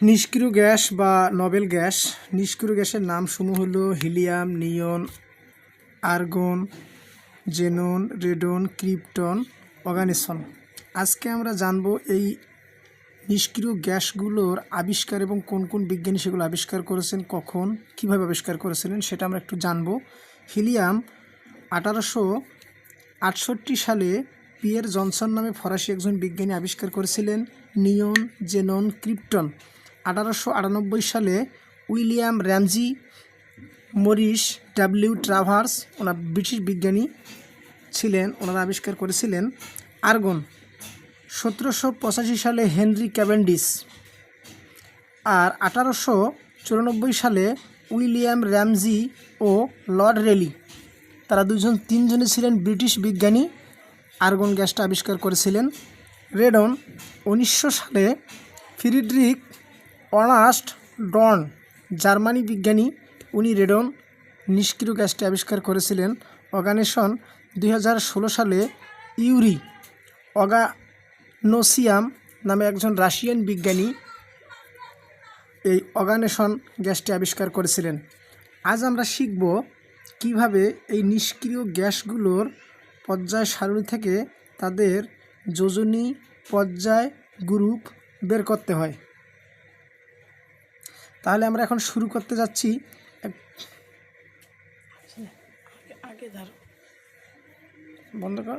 নিষ্ক্রিয় গ্যাস বা Nobel gas. নিষ্ক্রিয় গ্যাসের নামসমূহ হলো helium, neon, argon, xenon, radon, krypton oganesson আজকে আমরা জানব এই নিষ্ক্রিয় গ্যাসগুলোর আবিষ্কার এবং কোন কোন বিজ্ঞানী সেগুলো আবিষ্কার করেছেন, কখন, কীভাবে আবিষ্কার করেছিলেন সেটা আমরা একটু জানব। হিলিয়াম আঠারোশো আটষট্টি সালে পিয়ের জনসন নামে ফরাসি একজন বিজ্ঞানী আবিষ্কার করেছিলেন, নিয়ন, জেনন, ক্রিপ্টন। আঠারোশো আটানব্বই সালে William Ramsay Morris W Travers, ওনার ব্রিটিশ বিজ্ঞানী ছিলেন, ওনারা আবিষ্কার করেছিলেন আর্গন। সতেরোশো পঁচাশি সালে হেনরি ক্যাভেন্ডিস আর আঠারোশো চুরানব্বই সালে উইলিয়াম র্যামজি ও লর্ড রেলি, তারা দুজন তিনজনে ছিলেন ব্রিটিশ বিজ্ঞানী। আর্গন গ্যাসটা আবিষ্কার করেছিলেন রেডন। উনিশশো সালে ফ্রিডরিক অনাস্ট ডন, জার্মানি বিজ্ঞানী। উনি রেডন নিষ্ক্রিয় গ্যাসটি আবিষ্কার করেছিলেন অগানেশন দুই হাজার ষোলো সালে ইউরি অগানোসিয়াম নামে একজন রাশিয়ান বিজ্ঞানী এই অগানেশন গ্যাসটি আবিষ্কার করেছিলেন। আজ আমরা শিখব কীভাবে এই নিষ্ক্রিয় গ্যাসগুলোর পর্যায় সারণী থেকে তাদের যোজনী পর্যায় গ্রুপ বের করতে হয়। তাহলে আমরা এখন শুরু করতে যাচ্ছি। বন্ধ কর।